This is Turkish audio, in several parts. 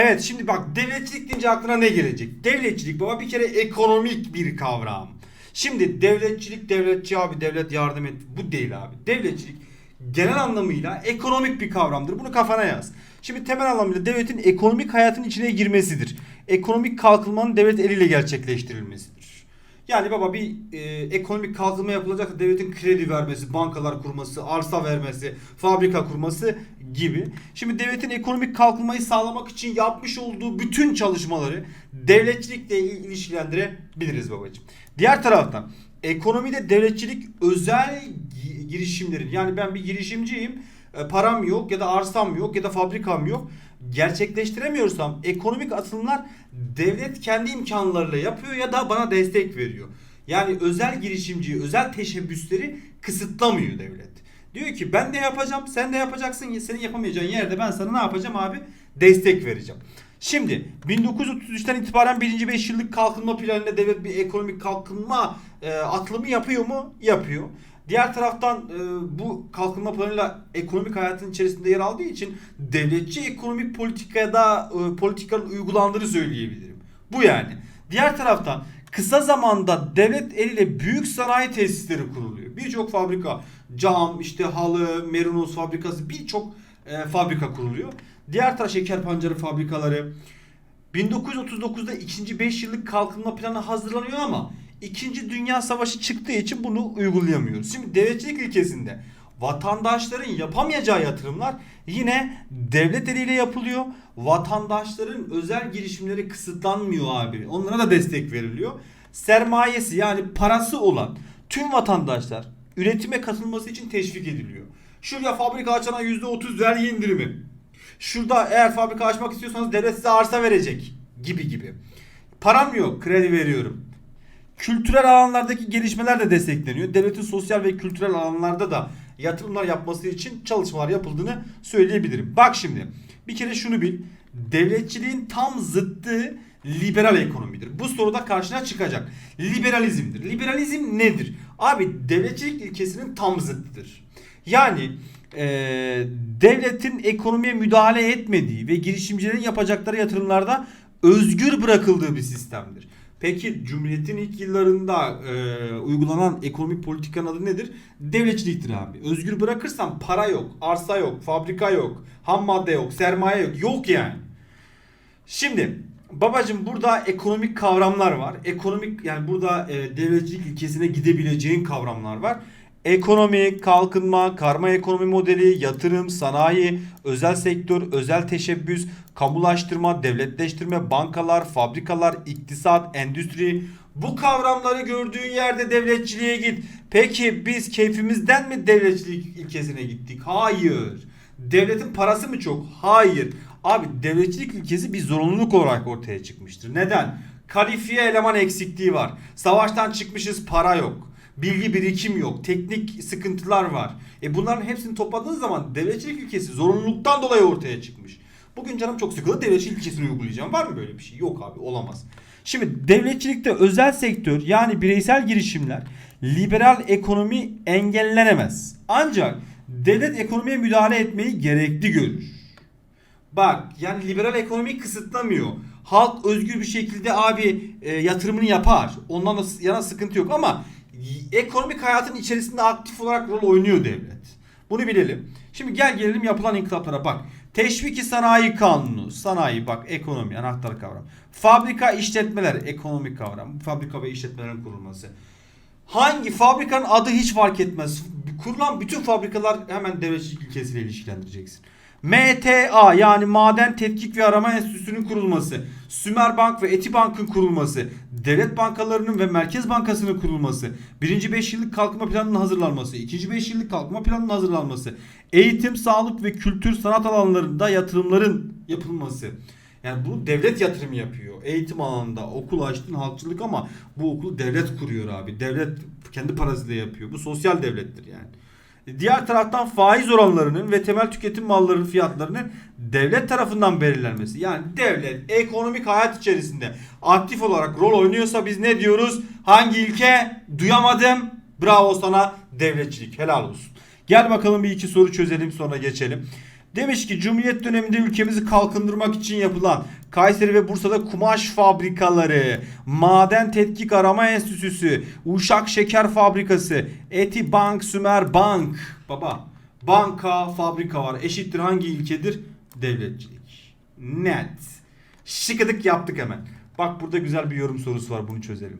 Evet şimdi bak devletçilik deyince aklına ne gelecek? Devletçilik baba bir kere ekonomik bir kavram. Şimdi devletçilik devletçi abi devlet yardım et bu değil abi. Devletçilik genel anlamıyla ekonomik bir kavramdır. Bunu kafana yaz. Şimdi temel anlamıyla devletin ekonomik hayatın içine girmesidir. Ekonomik kalkınmanın devlet eliyle gerçekleştirilmesidir. Yani baba bir e, ekonomik kalkınma yapılacak devletin kredi vermesi, bankalar kurması, arsa vermesi, fabrika kurması gibi. Şimdi devletin ekonomik kalkınmayı sağlamak için yapmış olduğu bütün çalışmaları devletçilikle il- ilişkilendirebiliriz babacığım. Diğer taraftan ekonomide devletçilik özel gi- girişimlerin yani ben bir girişimciyim e, param yok ya da arsam yok ya da fabrikam yok gerçekleştiremiyorsam ekonomik atılımlar devlet kendi imkanlarıyla yapıyor ya da bana destek veriyor. Yani özel girişimciyi, özel teşebbüsleri kısıtlamıyor devlet. Diyor ki ben de yapacağım, sen de yapacaksın. Senin yapamayacağın yerde ben sana ne yapacağım abi? Destek vereceğim. Şimdi 1933'ten itibaren birinci 5 yıllık kalkınma planıyla devlet bir ekonomik kalkınma e, atılımı yapıyor mu? Yapıyor. Diğer taraftan e, bu kalkınma planıyla ekonomik hayatın içerisinde yer aldığı için devletçi ekonomik politikada e, politikanın uygulandığını söyleyebilirim. Bu yani. Diğer taraftan kısa zamanda devlet eliyle büyük sanayi tesisleri kuruluyor. Birçok fabrika, cam, işte halı, merinos fabrikası birçok e, fabrika kuruluyor. Diğer taraf şeker pancarı fabrikaları. 1939'da ikinci 5 yıllık kalkınma planı hazırlanıyor ama İkinci Dünya Savaşı çıktığı için bunu uygulayamıyoruz. Şimdi devletçilik ilkesinde vatandaşların yapamayacağı yatırımlar yine devlet eliyle yapılıyor. Vatandaşların özel girişimleri kısıtlanmıyor abi. Onlara da destek veriliyor. Sermayesi yani parası olan tüm vatandaşlar üretime katılması için teşvik ediliyor. Şuraya fabrika açana %30 vergi indirimi. Şurada eğer fabrika açmak istiyorsanız devlet size arsa verecek gibi gibi. Param yok kredi veriyorum. Kültürel alanlardaki gelişmeler de destekleniyor. Devletin sosyal ve kültürel alanlarda da yatırımlar yapması için çalışmalar yapıldığını söyleyebilirim. Bak şimdi bir kere şunu bil. Devletçiliğin tam zıttı liberal ekonomidir. Bu soruda karşına çıkacak. Liberalizmdir. Liberalizm nedir? Abi devletçilik ilkesinin tam zıttıdır. Yani e, devletin ekonomiye müdahale etmediği ve girişimcilerin yapacakları yatırımlarda özgür bırakıldığı bir sistemdir. Peki Cumhuriyet'in ilk yıllarında e, uygulanan ekonomik politikanın adı nedir? Devletçiliktir abi. Özgür bırakırsan para yok, arsa yok, fabrika yok, ham madde yok, sermaye yok. Yok yani. Şimdi babacım burada ekonomik kavramlar var. Ekonomik yani burada e, devletçilik ilkesine gidebileceğin kavramlar var. Ekonomi, kalkınma, karma ekonomi modeli, yatırım, sanayi, özel sektör, özel teşebbüs, kamulaştırma, devletleştirme, bankalar, fabrikalar, iktisat, endüstri. Bu kavramları gördüğün yerde devletçiliğe git. Peki biz keyfimizden mi devletçilik ilkesine gittik? Hayır. Devletin parası mı çok? Hayır. Abi devletçilik ilkesi bir zorunluluk olarak ortaya çıkmıştır. Neden? Kalifiye eleman eksikliği var. Savaştan çıkmışız para yok. Bilgi birikim yok. Teknik sıkıntılar var. E bunların hepsini topladığın zaman devletçilik ilkesi zorunluluktan dolayı ortaya çıkmış. Bugün canım çok sıkıldı devletçilik ilkesini uygulayacağım. Var mı böyle bir şey? Yok abi olamaz. Şimdi devletçilikte özel sektör yani bireysel girişimler liberal ekonomi engellenemez. Ancak devlet ekonomiye müdahale etmeyi gerekli görür. Bak yani liberal ekonomi kısıtlamıyor. Halk özgür bir şekilde abi e, yatırımını yapar. Ondan da yana sıkıntı yok ama ekonomik hayatın içerisinde aktif olarak rol oynuyor devlet. Bunu bilelim. Şimdi gel gelelim yapılan inkılaplara bak. Teşviki sanayi kanunu. Sanayi bak ekonomi anahtar kavram. Fabrika işletmeler ekonomik kavram. Fabrika ve işletmelerin kurulması. Hangi fabrikanın adı hiç fark etmez. Kurulan bütün fabrikalar hemen devletçilik ilkesiyle ilişkilendireceksin. MTA yani Maden Tetkik ve Arama Enstitüsü'nün kurulması, Sümer Bank ve Etibank'ın kurulması, devlet bankalarının ve Merkez Bankası'nın kurulması, 1. 5 yıllık kalkınma planının hazırlanması, 2. 5 yıllık kalkınma planının hazırlanması, eğitim, sağlık ve kültür sanat alanlarında yatırımların yapılması. Yani bu devlet yatırım yapıyor. Eğitim alanında okul açtın halkçılık ama bu okulu devlet kuruyor abi. Devlet kendi parasıyla yapıyor. Bu sosyal devlettir yani. Diğer taraftan faiz oranlarının ve temel tüketim mallarının fiyatlarının devlet tarafından belirlenmesi. Yani devlet ekonomik hayat içerisinde aktif olarak rol oynuyorsa biz ne diyoruz? Hangi ilke? Duyamadım. Bravo sana devletçilik. Helal olsun. Gel bakalım bir iki soru çözelim sonra geçelim. Demiş ki Cumhuriyet döneminde ülkemizi kalkındırmak için yapılan Kayseri ve Bursa'da kumaş fabrikaları, Maden Tetkik Arama Enstitüsü, Uşak Şeker Fabrikası, Eti Bank, Sümer Bank. Baba banka, fabrika var. Eşittir hangi ilkedir? Devletçilik. Net. Şıkıdık yaptık hemen. Bak burada güzel bir yorum sorusu var bunu çözelim.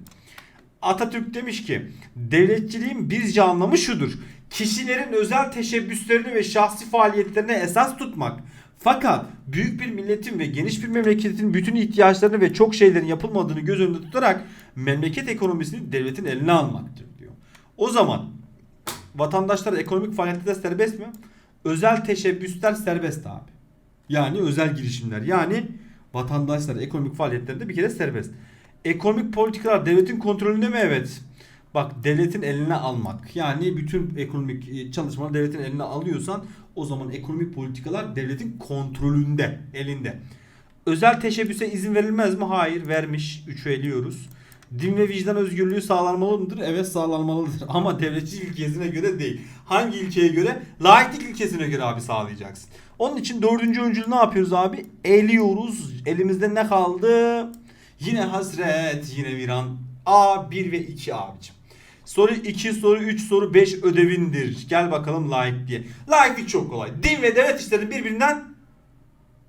Atatürk demiş ki devletçiliğin bizce anlamı şudur. Kişilerin özel teşebbüslerini ve şahsi faaliyetlerine esas tutmak. Fakat büyük bir milletin ve geniş bir memleketin bütün ihtiyaçlarını ve çok şeylerin yapılmadığını göz önünde tutarak memleket ekonomisini devletin eline almaktır diyor. O zaman vatandaşlar ekonomik faaliyetler serbest mi? Özel teşebbüsler serbest abi. Yani özel girişimler. Yani vatandaşlar ekonomik faaliyetlerinde bir kere serbest. Ekonomik politikalar devletin kontrolünde mi? Evet. Bak devletin eline almak. Yani bütün ekonomik e, çalışmaları devletin eline alıyorsan o zaman ekonomik politikalar devletin kontrolünde, elinde. Özel teşebbüse izin verilmez mi? Hayır, vermiş. 3'ü eliyoruz. Din ve vicdan özgürlüğü sağlanmalı mıdır? Evet sağlanmalıdır. Ama devletçi ilkesine göre değil. Hangi ilkeye göre? Laiklik ilkesine göre abi sağlayacaksın. Onun için dördüncü öncülü ne yapıyoruz abi? Eliyoruz. Elimizde ne kaldı? Yine hasret, yine viran. A 1 ve 2 abicim. Soru 2, soru 3, soru 5 ödevindir. Gel bakalım layık diye. Layıklık çok kolay. Din ve devlet işlerinin birbirinden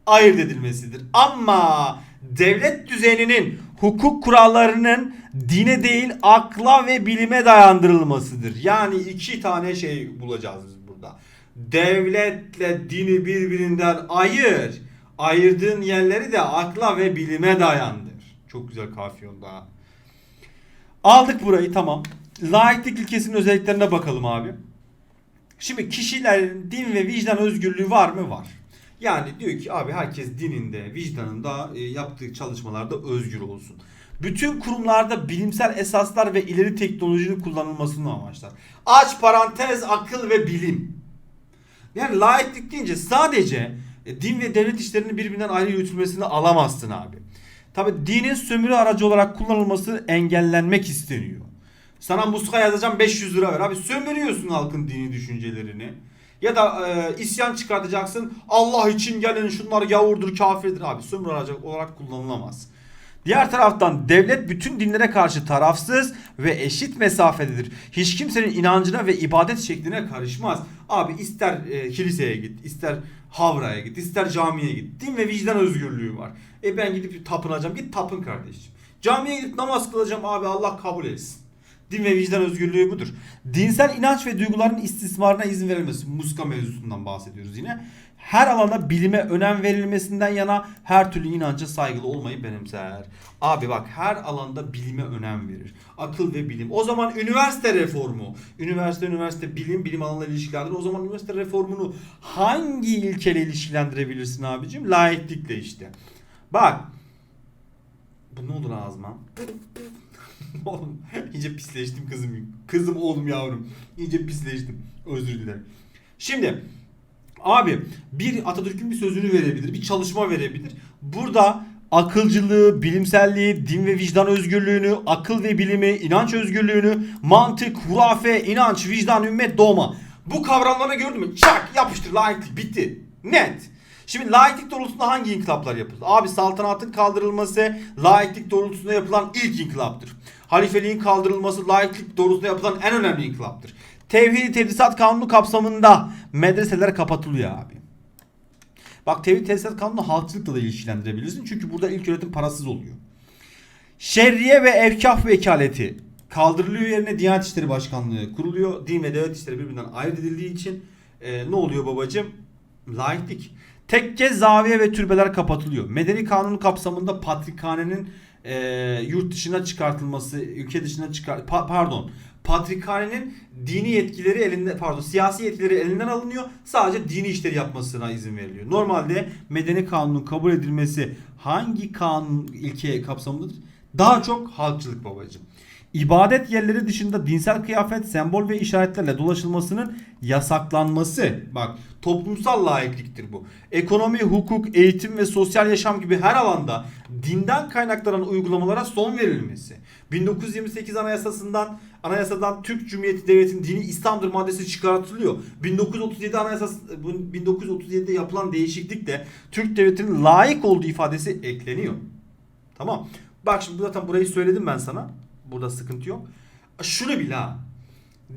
ayırt edilmesidir. Ama devlet düzeninin hukuk kurallarının dine değil akla ve bilime dayandırılmasıdır. Yani iki tane şey bulacağız biz burada. Devletle dini birbirinden ayır. Ayırdığın yerleri de akla ve bilime dayandır. Çok güzel kafiye oldu ha. Aldık burayı tamam. Laiklik ilkesinin özelliklerine bakalım abi. Şimdi kişilerin din ve vicdan özgürlüğü var mı? Var. Yani diyor ki abi herkes dininde, vicdanında e, yaptığı çalışmalarda özgür olsun. Bütün kurumlarda bilimsel esaslar ve ileri teknolojinin kullanılmasını amaçlar. Aç parantez akıl ve bilim. Yani laiklik deyince sadece e, din ve devlet işlerinin birbirinden ayrı yürütülmesini alamazsın abi. Tabi dinin sömürü aracı olarak kullanılması engellenmek isteniyor. Sana muska yazacağım 500 lira ver. Abi sömürüyorsun halkın dini düşüncelerini. Ya da e, isyan çıkartacaksın. Allah için gelin şunlar gavurdur, kafirdir. Abi sömürü aracı olarak kullanılamaz. Diğer taraftan devlet bütün dinlere karşı tarafsız ve eşit mesafededir. Hiç kimsenin inancına ve ibadet şekline karışmaz. Abi ister e, kiliseye git, ister havraya git, ister camiye git. Din ve vicdan özgürlüğü var. E ben gidip tapınacağım. Git tapın kardeşim. Camiye gidip namaz kılacağım abi Allah kabul etsin. Din ve vicdan özgürlüğü budur. Dinsel inanç ve duyguların istismarına izin verilmesi. Muska mevzusundan bahsediyoruz yine. Her alana bilime önem verilmesinden yana her türlü inanca saygılı olmayı benimser. Abi bak her alanda bilime önem verir. Akıl ve bilim. O zaman üniversite reformu. Üniversite, üniversite, bilim, bilim alanları ilişkilendirir. O zaman üniversite reformunu hangi ilkeyle ilişkilendirebilirsin abicim? Laiklikle işte. Bak. Bu ne olur ağzıma? oğlum iyice pisleştim kızım. Kızım oğlum yavrum. İyice pisleştim. Özür dilerim. Şimdi abi bir Atatürk'ün bir sözünü verebilir. Bir çalışma verebilir. Burada akılcılığı, bilimselliği, din ve vicdan özgürlüğünü, akıl ve bilimi, inanç özgürlüğünü, mantık, hurafe, inanç, vicdan, ümmet, doğma. Bu kavramları gördün mü? Çak yapıştır laiklik bitti. Net. Şimdi laiklik doğrultusunda hangi inkılaplar yapıldı? Abi saltanatın kaldırılması laiklik doğrultusunda yapılan ilk inkılaptır. Halifeliğin kaldırılması laiklik doğrultusunda yapılan en önemli inkılaptır. Tevhid Tedrisat Kanunu kapsamında medreseler kapatılıyor abi. Bak Tevhid Tedrisat Kanunu halkçılıkla da ilişkilendirebilirsin. Çünkü burada ilk öğretim parasız oluyor. Şerriye ve Efkaf Vekaleti kaldırılıyor yerine Diyanet İşleri Başkanlığı kuruluyor. Din ve devlet işleri birbirinden ayırt edildiği için e, ne oluyor babacım? Laiklik. Tekke, zaviye ve türbeler kapatılıyor. Medeni kanun kapsamında patrikhanenin e, yurt dışına çıkartılması, ülke dışına çıkar pa- pardon. Patrikhanenin dini yetkileri elinde pardon siyasi yetkileri elinden alınıyor. Sadece dini işleri yapmasına izin veriliyor. Normalde medeni kanunun kabul edilmesi hangi kanun ilke kapsamındadır? Daha çok halkçılık babacığım. İbadet yerleri dışında dinsel kıyafet, sembol ve işaretlerle dolaşılmasının yasaklanması. Bak toplumsal laikliktir bu. Ekonomi, hukuk, eğitim ve sosyal yaşam gibi her alanda dinden kaynaklanan uygulamalara son verilmesi. 1928 Anayasasından Anayasadan Türk Cumhuriyeti Devleti'nin dini İslam'dır maddesi çıkartılıyor. 1937 Anayasası bu 1937'de yapılan değişiklikle Türk Devleti'nin layık olduğu ifadesi ekleniyor. Tamam. Bak şimdi zaten burayı söyledim ben sana. Burada sıkıntı yok. Şunu bil ha.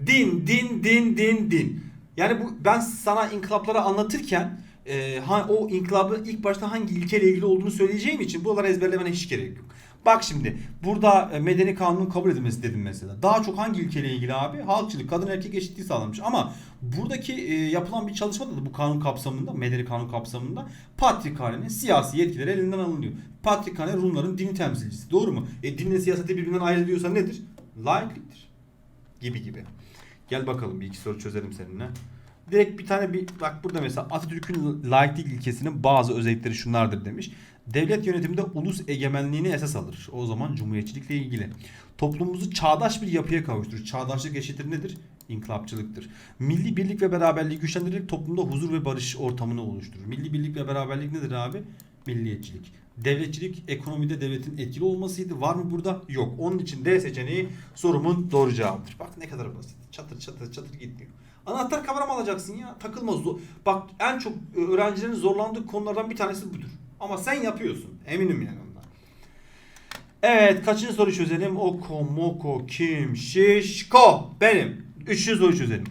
Din, din, din, din, din. Yani bu ben sana inkılapları anlatırken e, ha, o inkılabı ilk başta hangi ilkeyle ilgili olduğunu söyleyeceğim için buraları ezberlemene hiç gerek yok. Bak şimdi burada e, medeni kanunun kabul edilmesi dedim mesela. Daha çok hangi ilkeyle ilgili abi? Halkçılık, kadın erkek eşitliği sağlanmış. Ama buradaki e, yapılan bir çalışmada da bu kanun kapsamında, medeni kanun kapsamında Patrikhane'nin siyasi yetkileri elinden alınıyor. Patrikhane Rumların dini temsilcisi. Doğru mu? E dinle siyaseti birbirinden ayrı diyorsa nedir? Laikliktir. Gibi gibi. Gel bakalım bir iki soru çözelim seninle. Direkt bir tane bir bak burada mesela Atatürk'ün laiklik ilkesinin bazı özellikleri şunlardır demiş. Devlet yönetiminde ulus egemenliğini esas alır. O zaman cumhuriyetçilikle ilgili. Toplumumuzu çağdaş bir yapıya kavuşturur. Çağdaşlık eşittir nedir? İnkılapçılıktır. Milli birlik ve beraberliği güçlendirerek toplumda huzur ve barış ortamını oluşturur. Milli birlik ve beraberlik nedir abi? Milliyetçilik. Devletçilik ekonomide devletin etkili olmasıydı. Var mı burada? Yok. Onun için D seçeneği sorumun doğru cevabıdır. Bak ne kadar basit. Çatır çatır çatır gitmiyor. Anahtar kavram alacaksın ya. Takılma. Zor. Bak en çok öğrencilerin zorlandığı konulardan bir tanesi budur. Ama sen yapıyorsun. Eminim yani ondan. Evet kaçıncı soru çözelim? Oko, moko, kim, şişko. Benim. Üçüncü soru çözelim.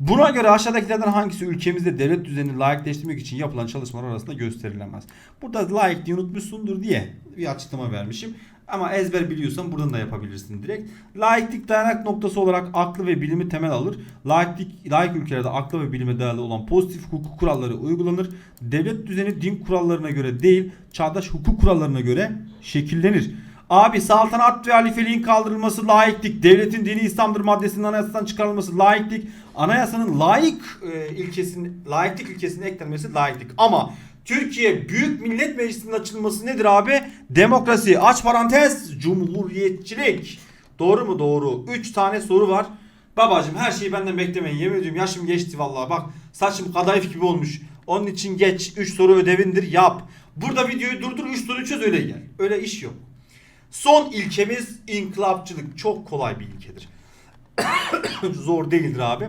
Buna göre aşağıdakilerden hangisi ülkemizde devlet düzenini layıkleştirmek için yapılan çalışmalar arasında gösterilemez? Burada layık diye unutmuşsundur diye bir açıklama vermişim. Ama ezber biliyorsan buradan da yapabilirsin direkt. Laiklik dayanak noktası olarak aklı ve bilimi temel alır. Laiklik, laik ülkelerde aklı ve bilime dayalı olan pozitif hukuk kuralları uygulanır. Devlet düzeni din kurallarına göre değil, çağdaş hukuk kurallarına göre şekillenir. Abi saltanat ve halifeliğin kaldırılması laiklik, devletin dini İslam'dır maddesinin anayasadan çıkarılması laiklik, anayasanın layık e, ilkesinin laiklik ilkesine eklenmesi laiklik. Ama Türkiye Büyük Millet Meclisi'nin açılması nedir abi? Demokrasi. Aç parantez. Cumhuriyetçilik. Doğru mu? Doğru. 3 tane soru var. Babacım her şeyi benden beklemeyin. Yemin ediyorum yaşım geçti vallahi. Bak saçım kadayıf gibi olmuş. Onun için geç. 3 soru ödevindir. Yap. Burada videoyu durdur 3 soru çöz öyle gel. Öyle iş yok. Son ilkemiz inkılapçılık. Çok kolay bir ilkedir. Zor değildir abi.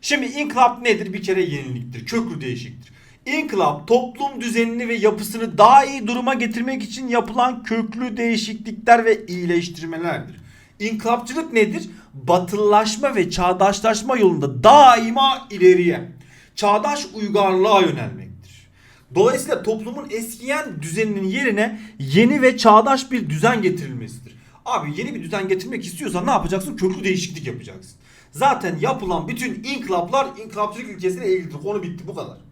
Şimdi inkılap nedir? Bir kere yeniliktir. Köklü değişiktir. İnkılap toplum düzenini ve yapısını daha iyi duruma getirmek için yapılan köklü değişiklikler ve iyileştirmelerdir. İnkılapçılık nedir? Batılılaşma ve çağdaşlaşma yolunda daima ileriye, çağdaş uygarlığa yönelmektir. Dolayısıyla toplumun eskiyen düzeninin yerine yeni ve çağdaş bir düzen getirilmesidir. Abi yeni bir düzen getirmek istiyorsan ne yapacaksın? Köklü değişiklik yapacaksın. Zaten yapılan bütün inkılaplar inkılapçılık ülkesine ilgilidir. Konu bitti bu kadar.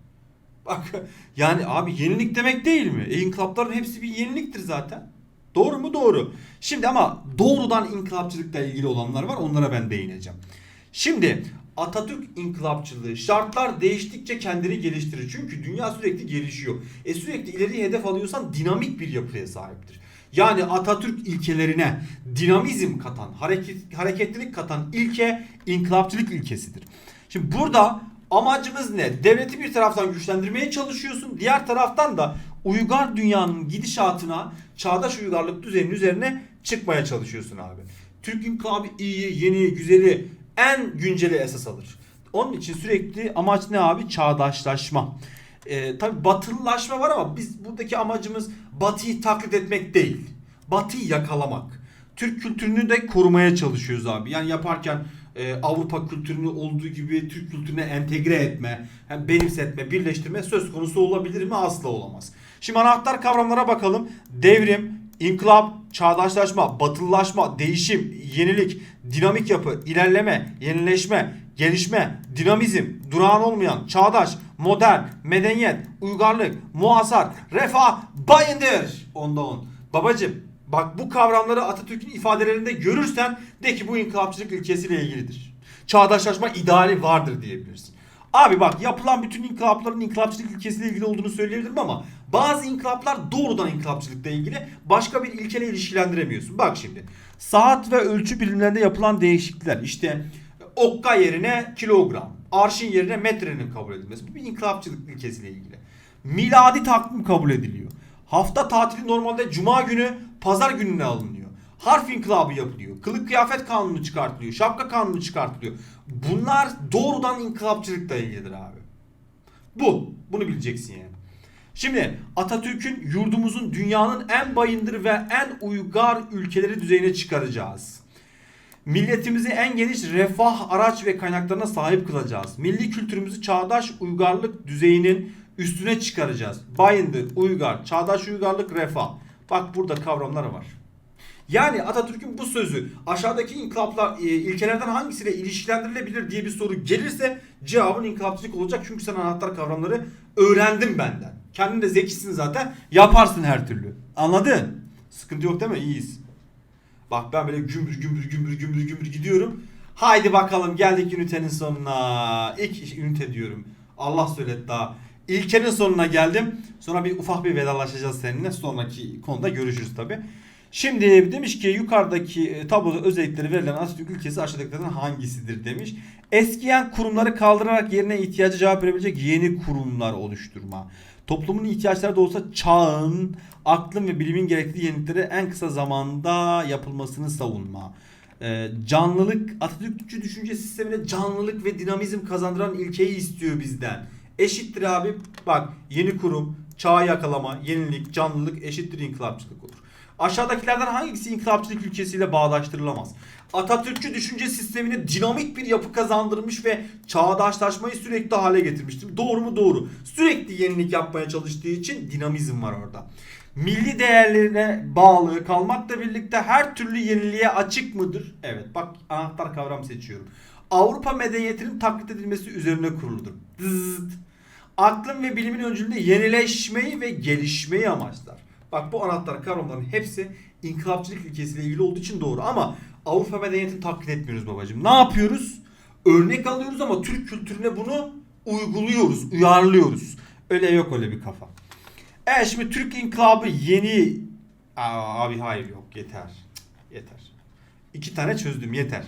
Bak yani abi yenilik demek değil mi? E, inkılapların hepsi bir yeniliktir zaten. Doğru mu? Doğru. Şimdi ama doğrudan inkılapçılıkla ilgili olanlar var. Onlara ben değineceğim. Şimdi Atatürk inkılapçılığı şartlar değiştikçe kendini geliştirir. Çünkü dünya sürekli gelişiyor. E sürekli ileriye hedef alıyorsan dinamik bir yapıya sahiptir. Yani Atatürk ilkelerine dinamizm katan, hareket, hareketlilik katan ilke inkılapçılık ilkesidir. Şimdi burada amacımız ne? Devleti bir taraftan güçlendirmeye çalışıyorsun. Diğer taraftan da uygar dünyanın gidişatına, çağdaş uygarlık düzeninin üzerine çıkmaya çalışıyorsun abi. Türk inkılabı iyi, yeni, güzeli, en günceli esas alır. Onun için sürekli amaç ne abi? Çağdaşlaşma. Ee, tabi batılılaşma var ama biz buradaki amacımız batıyı taklit etmek değil. Batıyı yakalamak. Türk kültürünü de korumaya çalışıyoruz abi. Yani yaparken e, Avrupa kültürünü olduğu gibi Türk kültürüne entegre etme, hem benimsetme, birleştirme söz konusu olabilir mi? Asla olamaz. Şimdi anahtar kavramlara bakalım. Devrim, inkılap, çağdaşlaşma, batılılaşma, değişim, yenilik, dinamik yapı, ilerleme, yenileşme, gelişme, dinamizm, durağan olmayan, çağdaş, modern, medeniyet, uygarlık, muhasar, refah, bayındır. Onda on. Babacım bak bu kavramları Atatürk'ün ifadelerinde görürsen de ki bu inkılapçılık ilkesiyle ilgilidir. Çağdaşlaşma ideali vardır diyebilirsin. Abi bak yapılan bütün inkılapların inkılapçılık ilkesiyle ilgili olduğunu söyleyebilirim ama bazı inkılaplar doğrudan inkılapçılıkla ilgili başka bir ilkeyle ilişkilendiremiyorsun. Bak şimdi saat ve ölçü birimlerinde yapılan değişiklikler işte okka yerine kilogram, arşın yerine metrenin kabul edilmesi. Bu bir inkılapçılık ilkesiyle ilgili. Miladi takvim kabul ediliyor. Hafta tatili normalde cuma günü pazar gününe alınıyor. Harf inkılabı yapılıyor. Kılık kıyafet kanunu çıkartılıyor. Şapka kanunu çıkartılıyor. Bunlar doğrudan inkılapçılıkla ilgilidir abi. Bu. Bunu bileceksin yani. Şimdi Atatürk'ün yurdumuzun dünyanın en bayındır ve en uygar ülkeleri düzeyine çıkaracağız. Milletimizi en geniş refah araç ve kaynaklarına sahip kılacağız. Milli kültürümüzü çağdaş uygarlık düzeyinin üstüne çıkaracağız. Bayındır, uygar, çağdaş uygarlık, refah. Bak burada kavramları var. Yani Atatürk'ün bu sözü aşağıdaki inkılaplar e, ilkelerden hangisiyle ilişkilendirilebilir diye bir soru gelirse cevabın inkılapçılık olacak. Çünkü sen anahtar kavramları öğrendin benden. Kendin de zekisin zaten. Yaparsın her türlü. Anladın? Sıkıntı yok değil mi? İyiyiz. Bak ben böyle gümbür gümbür gümbür gümbür gümbür gidiyorum. Haydi bakalım geldik ünitenin sonuna. İlk ünite diyorum. Allah söyletti daha. İlkenin sonuna geldim. Sonra bir ufak bir vedalaşacağız seninle. Sonraki konuda görüşürüz tabi. Şimdi demiş ki yukarıdaki e, tabloda özellikleri verilen Atatürk ülkesi aşağıdakilerden hangisidir demiş. Eskiyen kurumları kaldırarak yerine ihtiyacı cevap verebilecek yeni kurumlar oluşturma. Toplumun ihtiyaçları da olsa çağın, aklın ve bilimin gerektiği yeniliklere en kısa zamanda yapılmasını savunma. Ee, canlılık, Atatürkçü düşünce sistemine canlılık ve dinamizm kazandıran ilkeyi istiyor bizden. Eşittir abi bak yeni kurum, çağı yakalama, yenilik, canlılık eşittir inkılapçılık olur. Aşağıdakilerden hangisi inkılapçılık ülkesiyle bağdaştırılamaz? Atatürkçü düşünce sistemine dinamik bir yapı kazandırmış ve çağdaşlaşmayı sürekli hale getirmiştir. Doğru mu? Doğru. Sürekli yenilik yapmaya çalıştığı için dinamizm var orada. Milli değerlerine bağlı kalmakla birlikte her türlü yeniliğe açık mıdır? Evet bak anahtar kavram seçiyorum. Avrupa medeniyetinin taklit edilmesi üzerine kuruludur. Dızt. Aklın ve bilimin öncülüğünde yenileşmeyi ve gelişmeyi amaçlar. Bak bu anahtar kavramların hepsi inkılapçılık ilkesiyle ilgili olduğu için doğru ama Avrupa medeniyetini taklit etmiyoruz babacığım. Ne yapıyoruz? Örnek alıyoruz ama Türk kültürüne bunu uyguluyoruz, uyarlıyoruz. Öyle yok öyle bir kafa. Evet şimdi Türk inkılabı yeni... Aa, abi hayır yok yeter. Yeter. İki tane çözdüm yeter.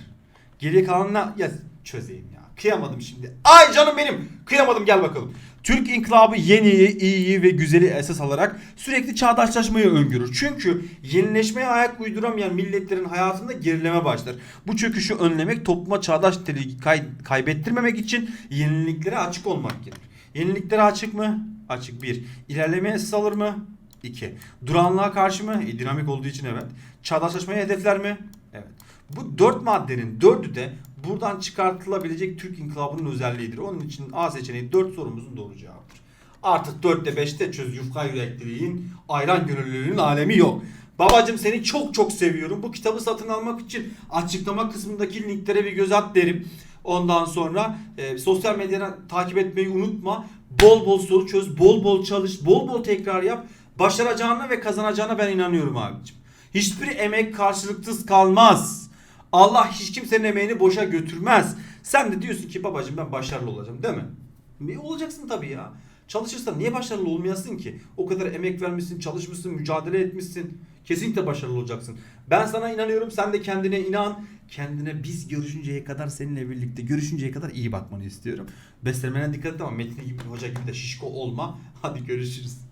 Geriye kalanına ya çözeyim ya. Kıyamadım şimdi. Ay canım benim. Kıyamadım gel bakalım. Türk inkılabı yeniyi, iyiyi ve güzeli esas alarak sürekli çağdaşlaşmayı öngörür. Çünkü yenileşmeye ayak uyduramayan milletlerin hayatında gerileme başlar. Bu çöküşü önlemek, topluma çağdaş niteliği kay- kaybettirmemek için yeniliklere açık olmak gerekir. Yeniliklere açık mı? Açık. Bir. İlerlemeye esas alır mı? İki. Duranlığa karşı mı? E, dinamik olduğu için evet. Çağdaşlaşmayı hedefler mi? Evet. Bu dört maddenin dördü de buradan çıkartılabilecek Türk inkılabının özelliğidir. Onun için A seçeneği 4 sorumuzun doğru cevabıdır. Artık 4'te 5'te çöz yufka yürekliliğin, ayran gönüllülüğün alemi yok. Babacım seni çok çok seviyorum. Bu kitabı satın almak için açıklama kısmındaki linklere bir göz at derim. Ondan sonra e, sosyal medyadan takip etmeyi unutma. Bol bol soru çöz, bol bol çalış, bol bol tekrar yap. Başaracağına ve kazanacağına ben inanıyorum abicim. Hiçbir emek karşılıksız kalmaz. Allah hiç kimsenin emeğini boşa götürmez. Sen de diyorsun ki babacığım ben başarılı olacağım değil mi? E, olacaksın tabii ya. Çalışırsan niye başarılı olmayasın ki? O kadar emek vermişsin, çalışmışsın, mücadele etmişsin. Kesinlikle başarılı olacaksın. Ben sana inanıyorum. Sen de kendine inan. Kendine biz görüşünceye kadar seninle birlikte görüşünceye kadar iyi bakmanı istiyorum. Beslenmene dikkat et ama Metin gibi hoca gibi de şişko olma. Hadi görüşürüz.